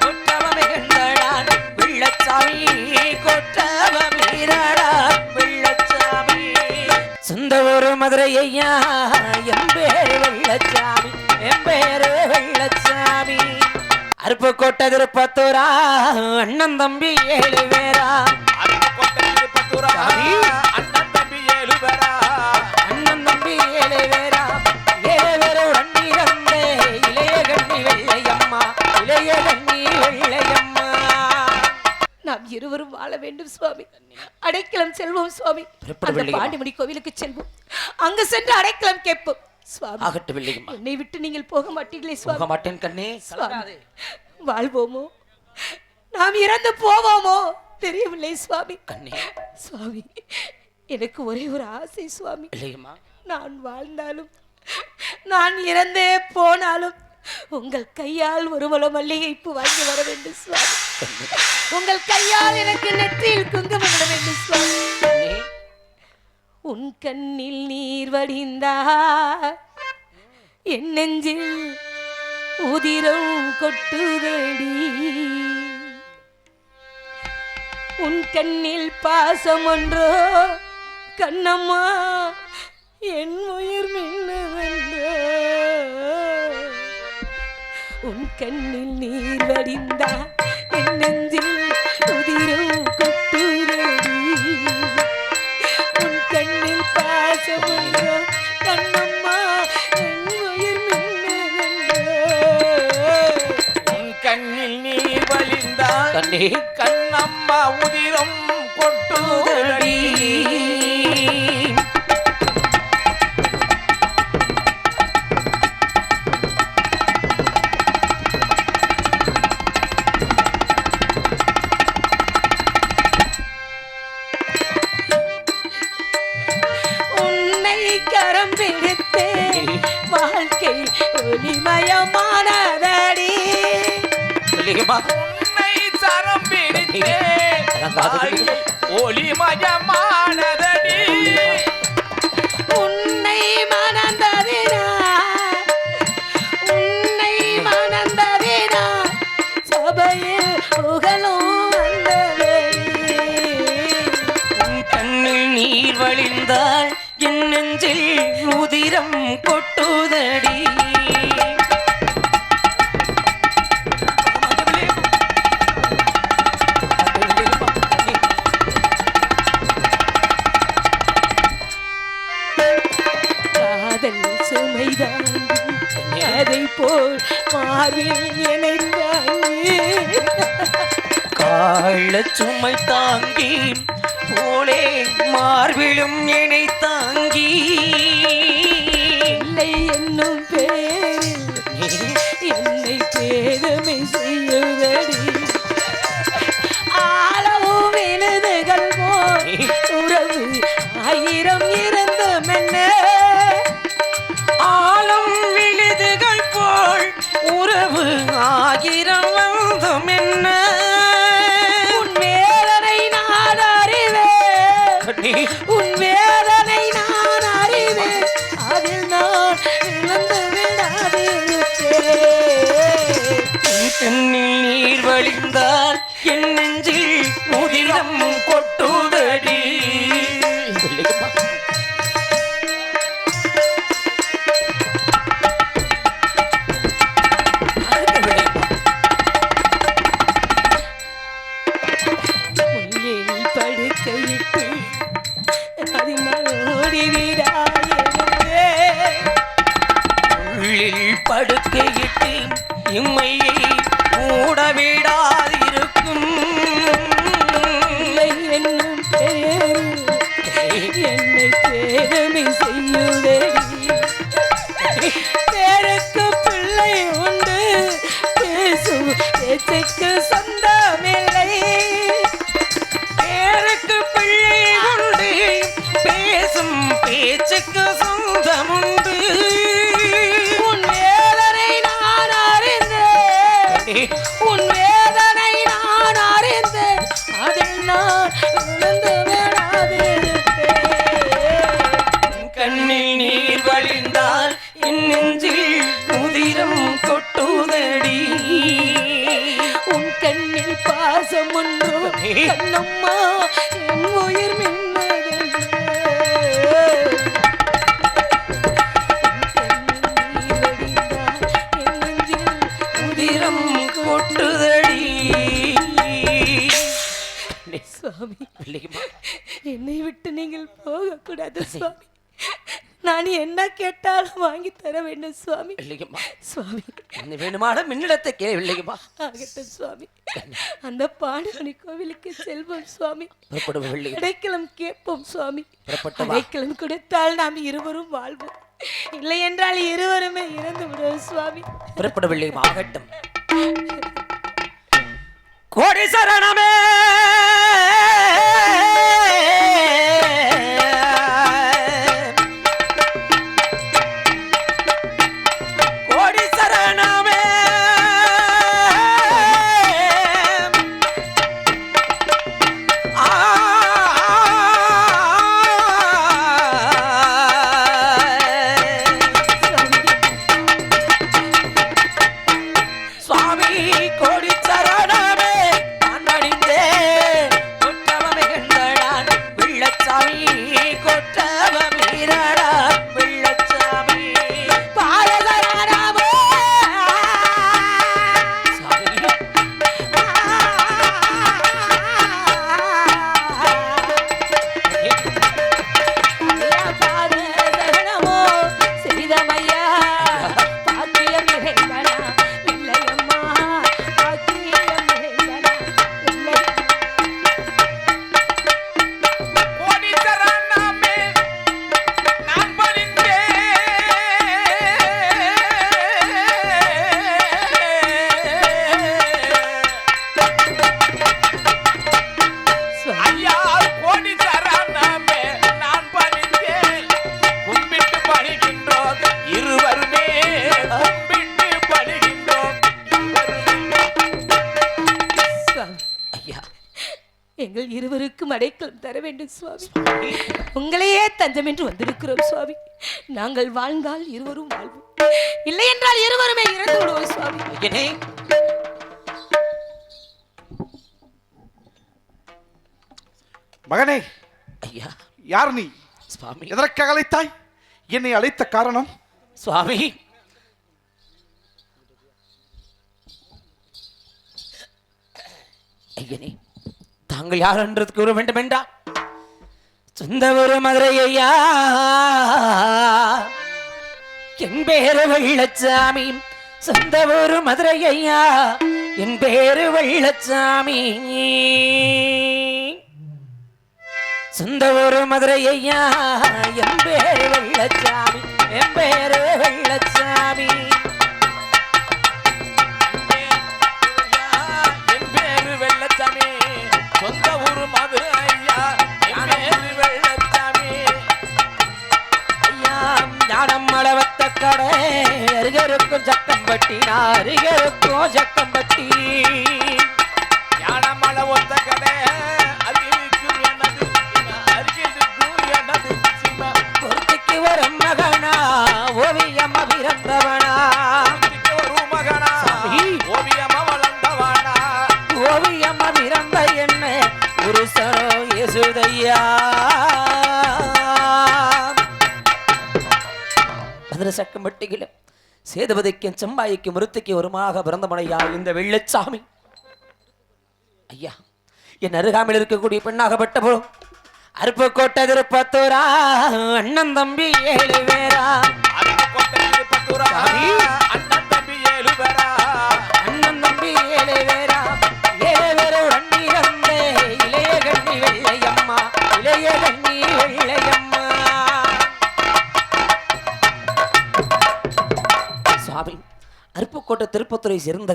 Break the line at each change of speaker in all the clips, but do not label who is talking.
கொற்றவமே கண்டடான் வெள்ளச்சாமி கொற்றவ வீரடான் வெள்ளச்சாமி சொந்த ஊரு மதுரை ஐயா என் பேரு வெள்ளச்சாமி என் பேரு வெள்ளச்சாமி. அருப்புக்கோட்டை திருப்பத்தூரா அண்ணன் தம்பி ஏழு பேரா
அருப்புக்கோட்டை திருப்பத்தூரா,
இருவரும் வாழ வேண்டும் சுவாமி. அடைக்கலம் செல்வோம் சுவாமி. அந்த. பாண்டிமணி கோவிலுக்கு செல்வோம். அங்கு சென்று அடைக்கலம் கேட்போம் சுவாமி.
ஆகட்டும்
என்னை விட்டு நீங்கள் போக மாட்டீங்களே
போக
சுவாமி
மாட்டேன் கண்ணே
வாழ்வோமோ? நாம் இறந்து போவோமோ? தெரியவில்லை சுவாமி.
கண்ணே.
சுவாமி எனக்கு ஒரே ஒரு ஆசை சுவாமி. நான் வாழ்ந்தாலும் நான் இறந்தே போனாலும் உங்கள் கையால் ஒரு முளம் மல்லிகைப்பூ வாங்கி வர வேண்டும் சுவாமி. உங்கள் கையால் எனக்கு நெற்றியில் குங்குமம் இட வேண்டும் சுவாமி. உன் கண்ணில் நீர் வடிந்தா என் நெஞ்சில் உதிரம் கொட்டுதடி உன் கண்ணில் பாசம் ஒன்றோ கண்ணம்மா என் உயிர் மின்னவென்றோ கண்ணில் நீர் வடிந்தா என் நெஞ்சில் உதிரம் கொட்டுதடி உன் கண்ணில் பாசமுண்டோ கண்ணம்மா என் உயிர் மின்னவென்றோ
உன் கண்ணில் நீர் வழிந்தால்
கண்ணே
கண்ணம்மா உதிரம் கொட்டுதடி
வெள்ளையம்மா
உன்னை சரம் பிடித்தே. வாழ்க்கை ஒளிமயமானதடி
உன்னை மணந்ததினா. உன்னை மணந்ததினா. சபையில் புகழும்
உன் கண்ணில் நீர் வழிந்தால் என் நெஞ்சில் உதிரம் கொட்டுதடி.
சுமைதாங்கி அதை போல் தாங்கி
காள்ள சுமை தாங்கி போலே மார்பிலும் என்னை தாங்கி
இல்லை என்னும் பேரில் என்னை பேதமை செய்யுதடி.
என்னில் நீர் வழிந்தால் என் நெஞ்சில் உதிரம் கொட்டுதடி வெள்ளையம்மா.
படுக்கையிட்டு அதில்
உள்ளில் படுக்கையிட்டு இம்மையை மூடவிடாதிருக்கும்
இல்லை என்னும் பெயரில் என்னை பேரமை செய்யுதே பேருக்கு பிள்ளை உண்டு. பேசும் பேச்சுக்கு சொந்தமில்லை சுவாமி. என்னை விட்டு நீங்கள் போகக்கூடாது சுவாமி. நான் என்ன கேட்டாலும் வாங்கி தர வேண்டும் சுவாமி.
பிள்ளைக்குமா
சுவாமி.
என்ன வேணுமான மின்னிடத்தை கே பிள்ளைக்குமா
ஆகட்டும் சுவாமி. அந்த பாடுமணி கோவிலுக்கு செல்வோம் சுவாமி. அடைக்கலம் கேட்போம் சுவாமி. அடைக்கலம் கொடுத்தால் நாம் இருவரும் வாழ்வோம். இல்லை என்றால் இருவருமே இறந்து விடுவோம் சுவாமி.
புறப்பட பிள்ளைக்குமா ஆகட்டும். கோடி சரணமே.
இருவருக்கும் அடைக்கலம் தர வேண்டும் சுவாமி. உங்களையே தஞ்சம் என்று வந்திருக்கிறோம் சுவாமி. நாங்கள் வாழ்ந்தால் இருவரும் வாழ்வோம். இல்லை என்றால் இருவருமே இறந்து விடுவோம் சுவாமி.
மகனே
ஐயா.
யார் நீ?
சுவாமி.
எதற்காக அழைத்தாய்? என்னை அழைத்த காரணம்?
சுவாமி. ஐயனே. நாங்கள் யார் என்று கூற வேண்டும் என்றா சொந்த ஒரு மதுரை ஐயா என் பேரு வெள்ளச்சாமி சொந்த ஒரு மதுரை ஐயா என் பேரு வெள்ளச்சாமி. சொந்த ஒரு மதுரை ஐயா என் பேரு வெள்ளச்சாமி என் பேரு வெள்ளச்சாமி.
மதுரை
சக்கம்பட்டியில சேதுபதிக்கும் செம்பாய்க்கும் முருத்திக்கு ஒருமாக பிறந்தமனையா இந்த வெள்ளச்சாமி? ஐயா என் அருகாமையில் இருக்கக்கூடிய பெண்ணாகப்பட்ட போதும் அருப்புக்கோட்டை திருப்பத்தூரா அண்ணன் தம்பி ஏழு பேரா?
அருப்புக்கோட்டை திருப்பத்தூரா.
திருப்பத்துறை சேர்ந்த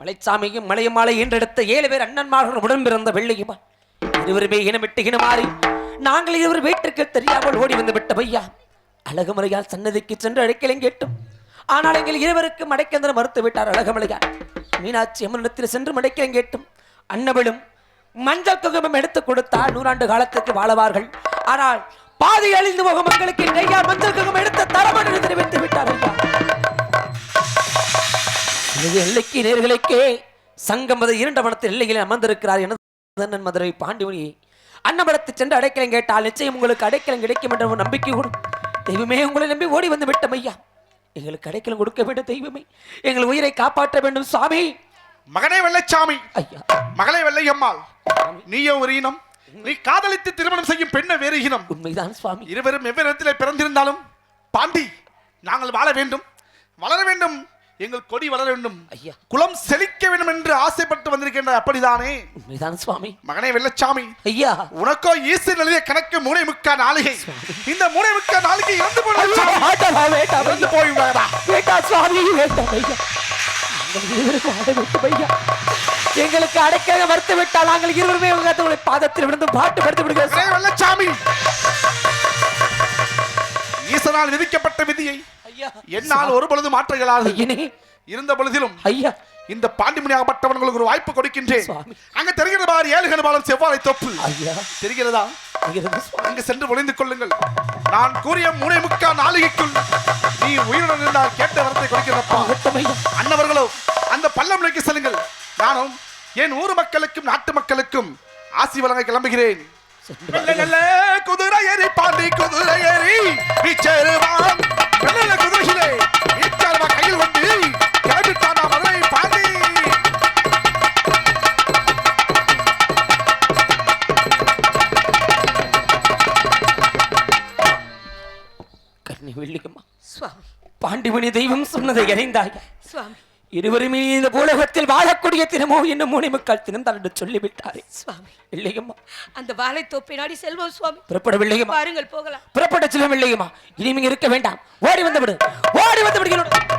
மலைச்சாமியும் மலையமாலை என்றெடுத்த ஏழு பேர் அண்ணன்மார்கள் உடன் பிறந்த வெள்ளையுமா. இருவருமே இனமிட்டு இனமாறி நாங்கள் இருவர் வீட்டிற்கு தெரியாமல் ஓடி வந்து விட்ட பையா. அழகுமலையால் சன்னதிக்கு சென்று அழைக்கலையும் கேட்டும். ஆனால் எங்கள் இருவருக்கும் அடைக்கந்தன மறுத்து விட்டார் அழகுமலையார் மீனாட்சி அம்மனிடத்தில் சென்று மடைக்கலையும் கேட்டும். அன்னவளும் மஞ்சள் குங்குமம் எடுத்து கொடுத்தால் நூறாண்டு காலத்துக்கு வாழவார்கள். ஆனால் பாதி அழிந்து போகும் மக்களுக்கு என் ஐயா மஞ்சள் குங்குமம் எடுத்த தரமன் தெரிவித்து விட்டார் ஐயா எல்லைக்கு நேர்களுக்கே சங்கம் அது இரண்டு மனத்தில் எல்லையில் அமர்ந்திருக்கிறார் என அண்ணன் மதுரை பாண்டிமணியை அன்னபடத்து சென்று அடைக்கலம் கேட்டால் நிச்சயம் உங்களுக்கு அடைக்கலம் கிடைக்கும் என்ற நம்பிக்கை கூட. தெய்வமே உங்களை நம்பி ஓடி வந்து விட்டோம் ஐயா. எங்களுக்கு அடைக்கலம் கொடுக்க வேண்டும் தெய்வமே. எங்கள் உயிரை காப்பாற்ற வேண்டும் சுவாமி
மகனே வெள்ளைச்சாமி.
ஐயா.
மகளே வெள்ளையம்மாள். நீயோ ஒரு இனம். நீ காதலித்து திருமணம் செய்யும் பெண்ண வேறு இனம்.
உண்மைதான் சுவாமி.
இருவரும் வெவ்வேறு இடத்திலே பிறந்திருந்தாலும் பாண்டி நாங்கள் வாழ வேண்டும். வளர வேண்டும். எங்கள் கொடி வளர வேண்டும்.
ஐயா.
குலம் செழிக்க வேண்டும் என்று ஆசைப்பட்டு வந்திருக்கின்ற அப்படிதானே?
உண்மைதான் சுவாமி.
மகனே வெள்ளச்சாமி
ஐயா.
உனக்கோ ஈசன் எழுதிய கணக்கு மூணை முக்கா நாளிகை. இந்த மூணை முக்கா நாளிகை இறந்து போய் விடாதா.
வேண்டாம் சுவாமி வேண்டாம் ஐயா. எங்களுக்கு அடைக்கல மறுத்து விட்டால் நாங்கள் இருவருமே உங்கள் பாதத்தில் விழுந்து பாட்டு படுத்து விடுகிறோம்.
வெள்ளச்சாமி. ஈசனால் விதிக்கப்பட்ட விதியை என்னால் ஒரு பொழுது மாற்ற இயலாது இருந்த பொழுதிலும்
ஐயா.
இந்த பாண்டிமணியாகப்பட்டவர்களுக்கு ஒரு வாய்ப்பு கொடுக்கின்றேன். அங்க தெரிகிறது பாரு ஏழு கணபாலம் செவ்வாழை தொப்பு.
ஐயா.
தெரிகிறதா? அங்கு சென்று ஒளிந்து கொள்ளுங்கள். நான் கூறிய மூணை முக்கா நாளிகைக்குள் நீ உயிருடன் இருந்தால் கேட்ட வரத்தை கொடுக்கிறப்பா. அன்னவர்களோ அந்த பள்ளம் செல்லுங்கள். நானும் என் ஊர் மக்களுக்கும் நாட்டு மக்களுக்கும் ஆசி வழங்க கிளம்புகிறேன். குதிரை ஏறி பாண்டி குதிரை ஏறி வீச்சேருவான்
சுவாமி.
பாண்டிமணி தெய்வம் சொன்னதை அறிந்தாய்.
சுவாமி.
இருவருமே இந்த பூலகத்தில் வாழக்கூடிய தினமோ என்னும் மூணை மக்கள் தினம் தண்டு சொல்லிவிட்டாரே.
சுவாமி.
இல்லையம்மா.
அந்த வாழைத்தோப்பை நாடி செல்வோம் சுவாமி.
புறப்படவில்லையம்மா.
பாருங்கள் போகலாம்.
புறப்பட செல்லும் இல்லையம்மா. இனிமே இருக்க வேண்டாம். ஓடி வந்து விடு. ஓடி வந்து விடுகிறோம்.